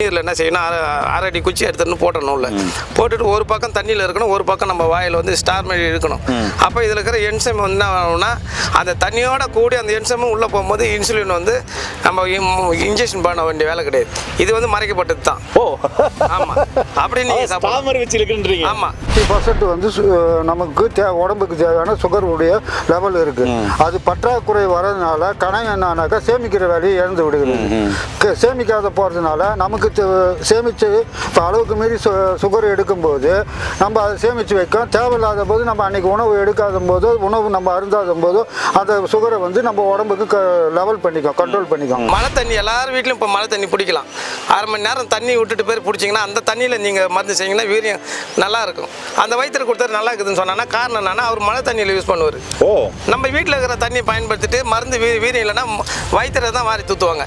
நீரில் என்ன செய்யணும்? அரை அரை குச்சி எடுத்துன்னு போட்டணும் உள்ள போட்டுட்டு ஒரு பக்கம் தண்ணியில் இருக்கணும் ஒரு பக்கம் நம்ம வாயில் வந்து ஸ்டார் மாதிரி இருக்கணும் அப்போ இதில் இருக்கிற என்சைம் வந்து என்ன ஆகும்னா அந்த தண்ணியோட கூடி அந்த என்சைமும் உள்ளே போகும்போது இன்சுலின் வந்து நம்ம இன்ஜெக்ஷன் பண்ண வேண்டிய வேலை கிடையாது. இது வந்து மறைக்கப்பட்டது தான். ஓ. ஆமாம் அப்படி நீங்கள் தாமரை வச்சிருக்குன்றீங்க ஆமாம் பர்சன்ட் வந்து சு- நமக்கு தே உடம்புக்கு தேவையான சுகர் உடைய லெவல் இருக்கு. அது பற்றாக்குறை வரதுனால கணம் என்னன்னாக்கா சேமிக்கிற வேலையை இழந்து விடுகிறது. சேமிக்காத போகிறதுனால நமக்கு தே- சேமிச்சு இப்போ அளவுக்கு மீறி சு சுகர் எடுக்கும்போது நம்ம அதை சேமித்து வைக்கோம் தேவையில்லாத போது நம்ம அன்னைக்கு உணவு எடுக்காத போதோ உணவு நம்ம அருந்தாத போதோ அந்த சுகரை வந்து நம்ம உடம்புக்கு க லெவல் பண்ணிக்கும் கண்ட்ரோல் பண்ணிக்கும். மழை தண்ணி எல்லார் வீட்லையும் இப்போ மழை தண்ணி பிடிக்கலாம். அரை மணி நேரம் தண்ணி விட்டுட்டு போய் பிடிச்சிங்கன்னா அந்த தண்ணியில் நீங்கள் மருந்து செய்யுங்கன்னா வீரியம் நல்லா இருக்கும். அந்த வயிற்றுல கொடுத்தா நல்லா இருக்குதுன்னு சொன்னா காரணம் என்னன்னா அவர் மழை தண்ணியில் யூஸ் பண்ணுவார். ஓ. நம்ம வீட்டில் இருக்கிற தண்ணியை பயன்படுத்திட்டு மருந்து வீ வீரியம் இல்லைன்னா வயிற்றுல தான் வாரி தூத்துவாங்க.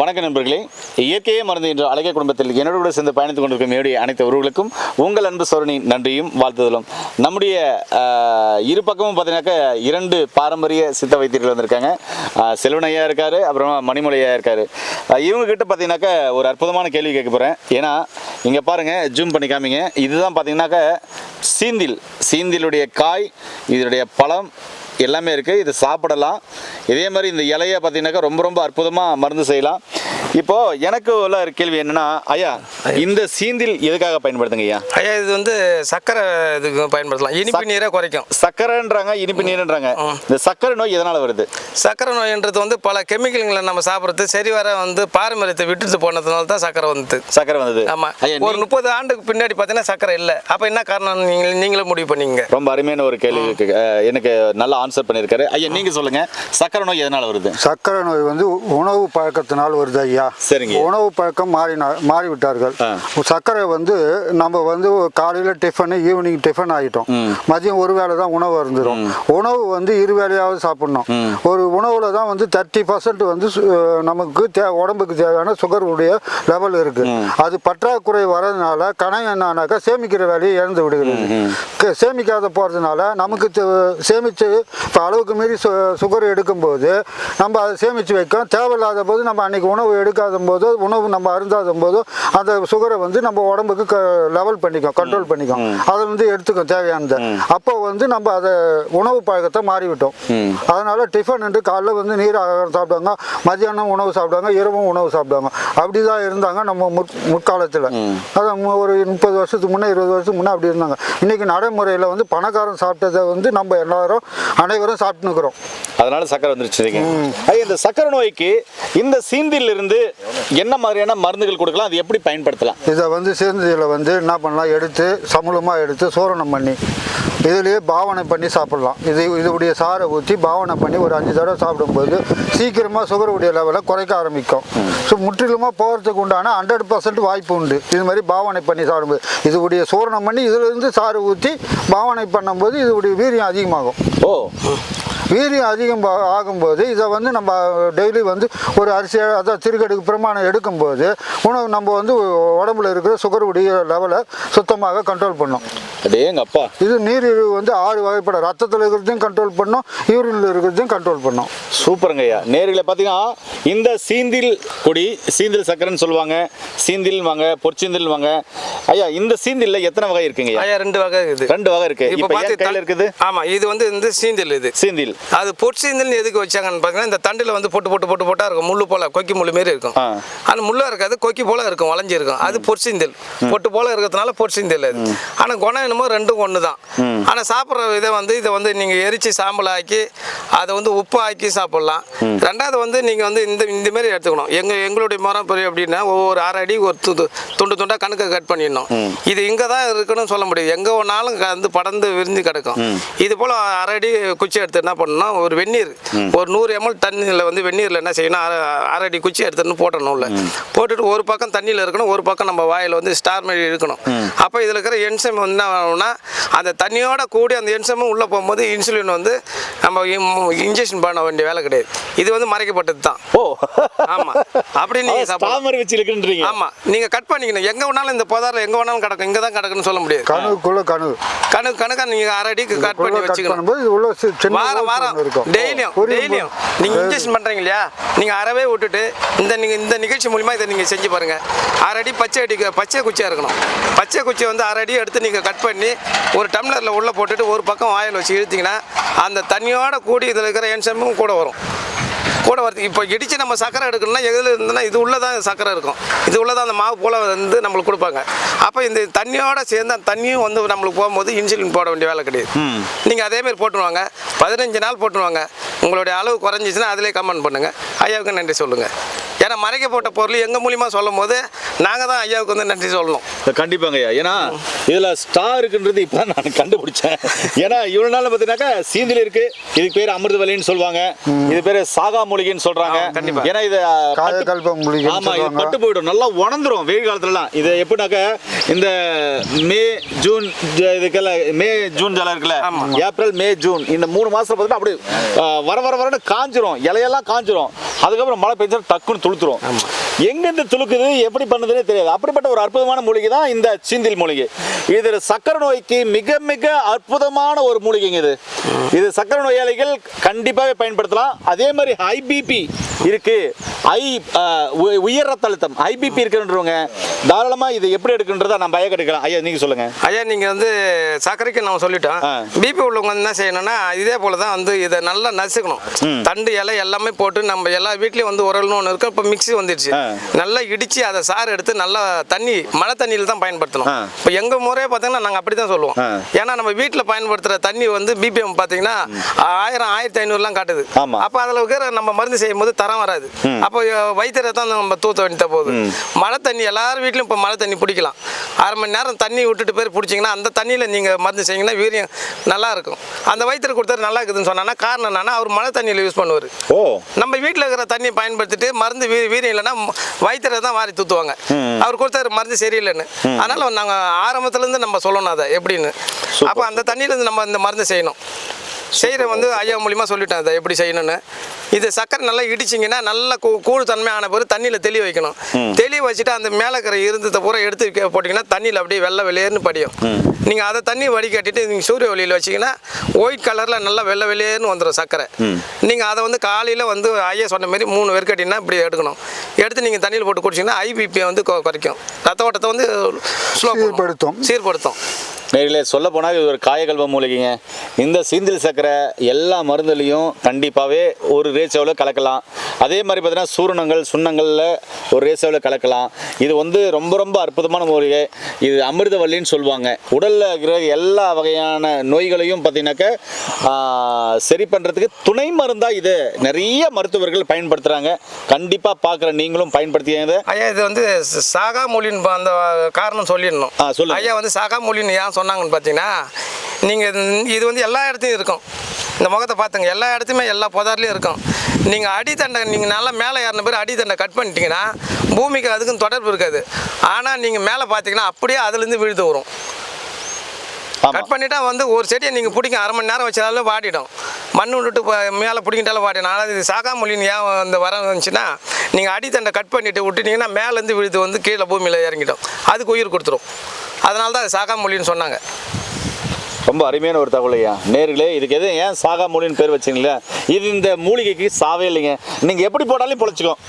வணக்கம் நண்பர்களே. இயற்கையே மருந்து என்ற அழகிய குடும்பத்தில் என்னோடு கூட சேர்ந்து பயணித்துக் கொண்டிருக்கும் என்னுடைய அனைத்து உறவுகளுக்கும் உங்கள் அன்பு சோழனின் நன்றியும் வாழ்த்துதலும். நம்முடைய இரு பக்கமும் பார்த்தீங்கன்னாக்கா இரண்டு பாரம்பரிய சித்த வைத்தியர்கள் வந்திருக்காங்க. செல்வனையா இருக்காரு அப்புறமா மணிமொழி இருக்காரு. இவங்க கிட்ட பார்த்தீங்கன்னாக்கா ஒரு அற்புதமான கேள்வி கேட்க போகிறேன் ஏன்னா இங்கே பாருங்க ஜூம் பண்ணி காமிங்க. இதுதான் பார்த்தீங்கன்னாக்கா சீந்தில் சீந்திலுடைய காய் இதனுடைய பழம் எல்லாமே இருக்குது இது சாப்பிடலாம். இதே மாதிரி இந்த இலையை பார்த்தீங்கன்னாக்கா ரொம்ப ரொம்ப அற்புதமாக மருந்து செய்யலாம். இப்போ எனக்கு உள்ள ஒரு கேள்வி என்னன்னா ஐயா இந்த சீந்தில் எதுக்காக பயன்படுத்துங்க ஐயா? ஐயா இது வந்து சர்க்கரை இதுக்கு பயன்படுத்தலாம். இனிப்பு நீரை குறைக்கும். சர்க்கரைன்றாங்க இனிப்பு நீருன்றாங்க. இந்த சர்க்கரை நோய் எதனால வருது? சர்க்கரை நோய்ன்றது வந்து பல கெமிக்கல்களை நம்ம சாப்பிட்றது சரி வர வந்து பாரம்பரியத்தை விட்டுட்டு போனதுனால தான் சர்க்கரை வந்தது. சர்க்கரை வந்தது. ஆமாம் ஐயா ஒரு முப்பது ஆண்டுக்கு பின்னாடி பார்த்தீங்கன்னா சர்க்கரை இல்லை. அப்போ என்ன காரணம் நீங்கள் நீங்களே முடிவு பண்ணீங்க? ரொம்ப அருமையான ஒரு கேள்வி இருக்கு. அஹ், எனக்கு நல்ல ஆன்சர் பண்ணியிருக்காரு. ஐயா நீங்க சொல்லுங்க. சர்க்கரை நோய் எதனால வருது? சர்க்கரை நோய் வந்து உணவு பழக்கத்தினால் வருது ஐயா. சரிங்க. உணவு பழக்கம் மாறினா மாறிவிட்டார்கள். சர்க்கரை வந்து நம்ம வந்து காலையில் டிஃபனு ஈவினிங் டிஃபன் ஆகிட்டோம். மதியம் ஒரு வேளை தான் உணவு இருந்துடும் உணவு வந்து இரு வேளையாவது சாப்பிடணும். ஒரு உணவுல தான் வந்து தேர்ட்டி பர்சன்ட் வந்து நமக்கு தே உடம்புக்கு தேவையான சுகர் உடைய லெவல் இருக்கு. அது பற்றாக்குறை வரதுனால கணம் என்னன்னாக்கா சேமிக்கிற வேலையை இழந்து விடுகிறது. சேமிக்காத போகிறதுனால நமக்கு தே- சேமிச்சு இப்போ அளவுக்கு மீறி சுகர் எடுக்கும்போது நம்ம அதை சேமித்து வைக்கோம் தேவையில்லாத போது நம்ம அன்னைக்கு உணவு எடுக்காத போதோ உணவு நம்ம அருந்தாத போதோ அந்த சுகரை வந்து நம்ம உடம்புக்கு லெவல் பண்ணிக்கும் கண்ட்ரோல் பண்ணிக்கும். அதில் வந்து எடுத்துக்கும் தேவையானதை. அப்போ வந்து நம்ம அதை உணவு பழக்கத்தை மாறிவிட்டோம். அதனால டிஃபன் என்று காலைல வந்து நீர் ஆகாரம் சாப்பிடுவாங்க மதியானம் உணவு சாப்பிடுவாங்க இரவும் உணவு சாப்பிடுவாங்க. அப்படிதான் இருந்தாங்க நம்ம முற் முற்காலத்தில். அதான் ஒரு முப்பது வருஷத்துக்கு முன்னே இருபது வருஷத்துக்கு முன்னே அப்படி இருந்தாங்க. இன்னைக்கு நடைமுறையில் வந்து பணக்காரன் சாப்பிட்டதை வந்து நம்ம எல்லாரும் அனைவரும் சாப்பிட்டுக்கிறோம் அதனால சக்கரை வந்துருச்சுங்க ஐயா இந்த சக்கரை நோய்க்கு இந்த சீந்தில் இருந்து என்ன மாதிரியான மருந்துகள் கொடுக்கலாம்? அது எப்படி பயன்படுத்தலாம்? இதை வந்து சேர்ந்ததில் வந்து என்ன பண்ணலாம்? எடுத்து சமூலமாக எடுத்து சூரணம் பண்ணி இதுலேயே பாவனை பண்ணி சாப்பிடலாம். இது இதோடைய சாரை ஊற்றி பாவனை பண்ணி ஒரு அஞ்சு தடவை சாப்பிடும்போது சீக்கிரமாக சுகர் உடைய லெவலை குறைக்க ஆரம்பிக்கும். ஸோ முற்றிலுமாக போகிறதுக்கு உண்டான ஹண்ட்ரட் பர்சன்ட் வாய்ப்பு உண்டு. இது மாதிரி பாவனை பண்ணி சாப்பிடும்போது இதுடைய சூரணம் பண்ணி இதிலிருந்து சாறு ஊற்றி பாவனை பண்ணும்போது இதுடைய வீரியம் அதிகமாகும். ஓ. வீரியம் அதிகம் ஆகும்போது இதை வந்து நம்ம டெய்லி வந்து ஒரு அரிசி அதான் திருக்கடுக்கு பிரமாணம் எடுக்கும்போது உணவு நம்ம வந்து உடம்புல இருக்கிற சுகர் உடைய லெவலை சுத்தமாக கண்ட்ரோல் பண்ணும். அடேங்க அப்பா? இது நீரிழிவு வந்து ஆறு வகைப்படும். ரத்தத்தில் இருக்கிறதையும் கண்ட்ரோல் பண்ணும் யூரினில் இருக்கிறதையும் கண்ட்ரோல் பண்ணும். சூப்பருங்க ஐயா. நேர்களை பார்த்தீங்கன்னா இந்த சீந்தில் கொடி சீந்தில் சக்கரைன்னு சொல்லுவாங்க. சீந்தில் வாங்க பொற்சீந்தில் வாங்க. ஐயா இந்த சீந்தில்ல எத்தனை வகை இருக்குங்க ஐயா? ரெண்டு வகை இருக்குது. ரெண்டு வகை இருக்கு. இப்போ பார்த்து கையில் இருக்குது? ஆமாம் இது வந்து இந்த சீந்தில் இது. சீந்தில். அது பொற்சீந்தல் எதுக்கு வச்சாங்கன்னு பார்த்தீங்கன்னா இந்த தண்டில் வந்து போட்டு போட்டு போட்டு போட்டா இருக்கும். முள்ளு போல கொக்கி முள்ளு மாரி இருக்கும். ஆ. அது முள்ளா இருக்காது கொக்கி போல இருக்கும் வளைஞ்சு இருக்கும் அது பொற்சீந்தல். பொட்டு போல இருக்கிறதுனால பொற்சீந்தல் அது. ஆனால் குணம் என்னமோ ரெண்டும் ஒன்று தான் ஆனால் சாப்பிட்ற இதை வந்து இதை வந்து நீங்கள் எரிச்சு சாம்பல் ஆக்கி அதை வந்து உப்பு ஆக்கி சாப்பிட்லாம். ரெண்டாவது வந்து நீங்கள் வந்து இந்த இந்த மாதிரி எடுத்துக்கணும். எங்கள் எங்களுடைய மரம் பெரிய அப்படின்னா ஒவ்வொரு அரை அடி ஒரு துண்டு துண்டாக கணக்கை கட் பண்ணிடணும். இது இங்கே தான் இருக்கணும்னு சொல்ல முடியாது எங்கே ஒன்றாலும் வந்து படர்ந்து விரிஞ்சு கிடக்கும். இது போல் அரை அடி குச்சி எடுத்து என்ன பண்ணணும் ஒரு வெந்நீர். ஒரு நூறு எம்எல் தண்ணியில் வந்து வெந்நீரில் என்ன செய்யணும் அரை அரை அடி குச்சி எடுத்துன்னு போட்டணும் உள்ள போட்டுட்டு ஒரு பக்கம் தண்ணியில் இருக்கணும் ஒரு பக்கம் நம்ம வாயில் வந்து ஸ்டார் மாதிரி இருக்கணும். அப்போ இதில் இருக்கிற என்சைம் வந்து ஆகும்னா அந்த தண்ணியோட கூடி அந்த என்சமும் உள்ளே போகும்போது இன்சுலின் வந்து நம்ம இன்ஜெக்ஷன் பண்ண வேண்டிய வேலை கிடையாது. இது வந்து மறைக்கப்பட்டது தான் ஓ. ஆமா. அப்படி நீங்க சாப்பிடலாம் தாமரை வச்சு இருக்குன்றீங்க ஆமா. நீங்க கட் பண்ணிக்கணும். எங்க வேணாலும் இந்த புதாரில் எங்க வேணாலும் கிடக்கும். இங்க தான் கிடக்குன்னு சொல்ல முடியாது. கணுக்குள்ள கணுகு கணக்கு கணக்கா நீங்க அரை அடிக்கு கட் பண்ணி கட் வச்சுக்கணும். பண்ணும்போது இது உள்ள சி- சின்ன வாரம் வாரம். டெய்லியும் டெய்லியும் புரியுது. நீங்க இன்ஜெக்ஷன் பண்றீங்க இல்லையா? நீங்க அறவே விட்டுட்டு இந்த நீங்க இந்த நிகழ்ச்சி மூலியமா இதை நீங்க செஞ்சு பாருங்க. அரை அடி பச்சை அடி பச்சை குச்சியா இருக்கணும். பச்சை குச்சியை வந்து அரை அடி எடுத்து நீங்க கட் பண்ணி ஒரு டம்ளர்ல உள்ள போட்டுட்டு ஒரு பக்கம் வாயில் வச்சு இழுத்தீங்கன்னா அந்த தண்ணியோட கூடி இதில் இருக்கிற என்சமும் கூட வரும். கூட வருது இப்போ இடித்து நம்ம சக்கரை எடுக்கணும்னா எதில் இருந்ததுன்னா இது உள்ள தான் சக்கரை இருக்கும். இது உள்ள தான் அந்த மாவு போல் வந்து நம்மளுக்கு கொடுப்பாங்க. அப்போ இந்த தண்ணியோட சேர்ந்து அந்த தண்ணியும் வந்து நம்மளுக்கு போகும்போது இன்சுலின் போட வேண்டிய வேலை கிடையாது. நீங்கள் அதேமாரி போட்டுருவாங்க. பதினஞ்சு நாள் போட்டுருவாங்க. உங்களுடைய அளவு குறைஞ்சிச்சுன்னா அதிலே கமெண்ட் பண்ணுங்கள் ஐயாவுக்கு நன்றி சொல்லுங்கள் ஏன்னா மறைக்க போட்ட பொருள் எங்கள் மூலியமாக சொல்லும் போது நாங்கள் தான் ஐயாவுக்கு வந்து நன்றி சொல்லணும். கண்டிப்பாங்க ஐயா. ஏன்னா இதுல ஸ்டார் இருக்குன்றது இப்போ நான் கண்டுபிடிச்சேன். ஏன்னா இவ்வளவு நாள் பார்த்தீங்கன்னாக்கா சீந்தில் இருக்கு. இதுக்கு பேர் அமிர்தவல்லின்னு சொல்லுவாங்க. இது பேர் சாகா மூலிகைன்னு சொல்றாங்க. ஆ, கண்டிப்பா. ஏன்னா இது காயக்கல்ப மூலிகைன்னு ஆமா இது. பட்டு போயிடும். நல்லா உணர்ந்துரும் வெயில் காலத்துலலாம். இது எப்படின்னாக்கா இந்த மே ஜூன் ஜ- இதுக்கெல்லாம் மே ஜூன் ஜலம் இருக்குல்ல. ஆமா. April May June. இந்த மூணு மாசம் பார்த்தீங்கன்னா அப்படியே ஆ, வர வர வரன்னு காஞ்சிரும். இலையெல்லாம் காஞ்சிரும். அதுக்கப்புறம் மழை பெஞ்சா டக்குன்னு துளுத்துரும். எங்க இருந்து துளுக்குது எப்படி பண்ணுதுன்னே தெரியாது. அப்படிப்பட்ட ஒரு அற்புதமான மூலிகை தான் இந்த சீந்தில் மூலிகை. இது சக்கரை நோய்க்கு மிக மிக அற்புதமான ஒரு மூலிகைங்க இது. இது சக்கரை நோயாளிகள் கண்டிப்பாக பயன்படுத்தலாம். அதே மாதிரி ஹை பிபி இருக்கு. ஐ உயர் ரத்த அழுத்தம். ஐபிபி இருக்குன்றவங்க தாராளமா இது எப்படி எடுக்குன்றதை நம்ம ஐயா எடுக்கலாம் ஐயா நீங்க சொல்லுங்க. ஐயா நீங்கள் வந்து சர்க்கரைக்கு நம்ம சொல்லிட்டோம். பிபி உள்ளவங்க என்ன செய்யணும்னா இதே போல தான் வந்து இதை நல்லா நசுக்கணும். தண்டு இலை எல்லாமே போட்டு நம்ம எல்லா வீட்லேயும் வந்து உரல்னு ஒன்று இருக்கு. இப்போ மிக்ஸி வந்துடுச்சு. நல்லா இடித்து அதை சாறு எடுத்து நல்லா தண்ணி மழை தண்ணியில் தான் பயன்படுத்தணும். இப்போ எங்கள் முறையே பார்த்தீங்கன்னா நாங்கள் அப்படி தான் சொல்லுவோம். ஏன்னா நம்ம வீட்டில் பயன்படுத்துகிற தண்ணி வந்து பிபிஎம் பார்த்தீங்கன்னா ஆயிரம் ஆயிரத்தி ஐநூறுலாம் காட்டுது. அப்போ அதில் இருக்கிற நம்ம மருந்து செய்யும் போது தரம் வராது. அப்போ வயிற்றுல தான் நம்ம தூத்த வேண்டிய போகுது. மழை தண்ணி எல்லார் வீட்லையும் இப்போ மழை தண்ணி பிடிக்கலாம். அரை மணி நேரம் தண்ணி விட்டுட்டு போய் பிடிச்சிங்கன்னா அந்த தண்ணியில் நீங்கள் மருந்து செய்யுங்கன்னா வீரியம் நல்லா இருக்கும். அந்த வயிற்றுல கொடுத்தாரு நல்லா இருக்குதுன்னு சொன்னா காரணம் என்னன்னா அவர் மழை தண்ணியில் யூஸ் பண்ணுவார். நம்ம வீட்டில் இருக்கிற தண்ணியை பயன்படுத்திட்டு மருந்து வீ வீரியம் இல்லைன்னா வயிற்றுல தான் வாரி தூத்துவாங்க. அவர் கொடுத்தாரு மருந்து சரியில்லைன்னு. அதனால நாங்கள் ஆரம்பத்துலேருந்து நம்ம சொல்லணும் அதை எப்படின்னு. அப்போ அந்த தண்ணியிலேருந்து நம்ம இந்த மருந்து செய்யணும். செய்கிற வந்து ஐயா மூலியமாக சொல்லிட்டேன் அதை எப்படி செய்யணும்னு. இது சக்கரை நல்லா இடிச்சிங்கன்னா நல்லா கூ கூழ் தன்மை ஆன பிறகு தண்ணியில் தெளி வைக்கணும். தெளி வச்சுட்டு அந்த மேலே இருக்கிற இருந்ததை பூரா எடுத்து போட்டிங்கன்னா தண்ணியில் அப்படியே வெள்ளை வெளியேன்னு படியும். நீங்கள் அதை தண்ணி வடிகட்டிட்டு நீங்கள் சூரிய ஒளியில் வச்சிங்கன்னா ஒயிட் கலரில் நல்லா வெள்ளை வெளியேன்னு வந்துடும் சக்கரை. நீங்கள் அதை வந்து காலையில் வந்து ஐயா சொன்ன மாதிரி மூணு வெறுக்கட்டினா இப்படி எடுக்கணும். எடுத்து நீங்கள் தண்ணியில் போட்டு குடிச்சிங்கன்னா ஐபிபியை வந்து குறைக்கும். ரத்த ஓட்டத்தை வந்து ஸ்லோ சீர்படுத்தும். சீர்படுத்தும். நேரிலே சொல்ல போனால் இது ஒரு காயகல்வ மூலிகைங்க. இந்த சீந்தில் சக்கரை எல்லா மருந்துலையும் கண்டிப்பாகவே ஒரு ரேஷோவில் கலக்கலாம். அதே மாதிரி பார்த்தீங்கன்னா சூரணங்கள் சுண்ணங்களில் ஒரு ரேஷோவில் கலக்கலாம். இது வந்து ரொம்ப ரொம்ப அற்புதமான மூலிகை. இது அமிர்தவல்லின்னு சொல்லுவாங்க. உடலில் இருக்கிற எல்லா வகையான நோய்களையும் பார்த்தீங்கன்னாக்க சரி பண்ணுறதுக்கு துணை மருந்தாக இது. நிறைய மருத்துவர்கள் பயன்படுத்துகிறாங்க கண்டிப்பாக பார்க்குற நீங்களும் பயன்படுத்தியது ஐயா இது வந்து சாகா மொழின்னு அந்த காரணம் சொல்லிடணும். ஐயா வந்து சாகா மொழின்னு ஏன் சொன்னாங்கன்னு பார்த்தீங்கன்னா நீங்கள் இது வந்து எல்லா இடத்துலையும் இருக்கும். இந்த முகத்தை பார்த்துங்க எல்லா இடத்துலையுமே எல்லா புதார்லையும் இருக்கும். நீங்கள் அடித்தண்டை நீங்கள் நல்லா மேலே ஏறின பேர் அடித்தண்டை கட் பண்ணிட்டீங்கன்னா பூமிக்கு அதுக்கும் தொடர்பு இருக்காது. ஆனால் நீங்கள் மேலே பார்த்தீங்கன்னா அப்படியே அதுலேருந்து விழுந்து வரும். கட் பண்ணிட்டா வந்து ஒரு செடியை நீங்கள் பிடிங்க அரை மணி நேரம் வச்சாலும் வாடிடும். மண் விட்டுட்டு மேலே பிடிங்கிட்டாலும் வாடிடும். ஆனால் இது சாகா மொழின்னு ஏன் அந்த வர வந்துச்சுன்னா நீங்கள் அடித்தண்டை கட் பண்ணிட்டு விட்டுட்டீங்கன்னா மேலேருந்து விழுது வந்து கீழே பூமியில் இறங்கிடும். அதுக்கு உயிர் கொடுத்துரும். அதனால தான் அது சாகா மொழின்னு சொன்னாங்க. ரொம்ப அருமையான ஒரு தகவல் ஐயா. நேர்களே இதுக்கு எது ஏன் சாகா மூலின்னு பேர் வச்சிங்களே இது இந்த மூலிகைக்கு சாவே இல்லைங்க. நீங்கள் எப்படி போட்டாலும் பொழைச்சிக்கும்.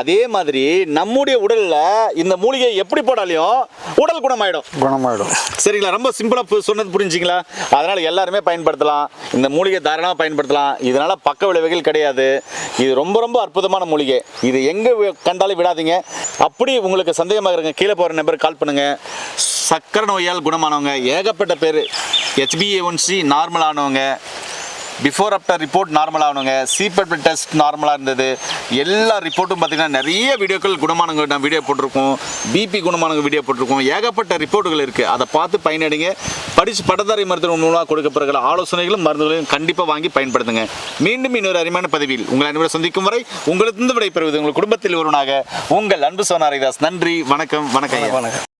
அதே மாதிரி நம்முடைய உடலில் இந்த மூலிகை எப்படி போட்டாலையும் உடல் குணமாயிடும். குணமாயிடும். சரிங்களா? ரொம்ப சிம்பிளாக சொன்னது புரிஞ்சுங்களா? அதனால் எல்லாருமே பயன்படுத்தலாம். இந்த மூலிகை தாராளமாக பயன்படுத்தலாம். இதனால் பக்க விளைவுகள் கிடையாது. இது ரொம்ப ரொம்ப அற்புதமான மூலிகை. இது எங்கே கண்டாலும் விடாதீங்க. அப்படி உங்களுக்கு சந்தேகமாக இருங்க. கீழே போகிற நம்பர் கால் பண்ணுங்கள் சக்கரை நோயால் குணமானவங்க. ஏகப்பட்ட பேர். ஹெச்பிஏ ஒன்சி நார்மல் ஆனவங்க. பிஃபோர் ஆஃப்டர் ரிப்போர்ட் நார்மலாக ஆகணுங்க. சிபெட் டெஸ்ட் நார்மலாக இருந்தது. எல்லா ரிப்போர்ட்டும் பார்த்தீங்கன்னா நிறைய வீடியோக்கள் குணமானவங்க நான் வீடியோ போட்டிருக்கோம். பிபி குணமானவங்க வீடியோ போட்டிருக்கோம். ஏகப்பட்ட ரிப்போர்ட்டுகள் இருக்குது அதை பார்த்து பயனடைங்க. படித்து பட்டதாரி மருத்துவ மூலமாக கொடுக்கப்படுகிற ஆலோசனைகளும் மருந்துகளையும் கண்டிப்பாக வாங்கி பயன்படுத்துங்க. மீண்டும் இன்னொரு அருமையான பதிவில் உங்களை அனைவரும் சந்திக்கும் வரை உங்களுக்கு விடைபெறுவது உங்கள் குடும்பத்தில் ஒருவனாக உங்கள் அன்பு சோனாரிதாஸ் நன்றி. வணக்கம். வணக்கம் வணக்கம்.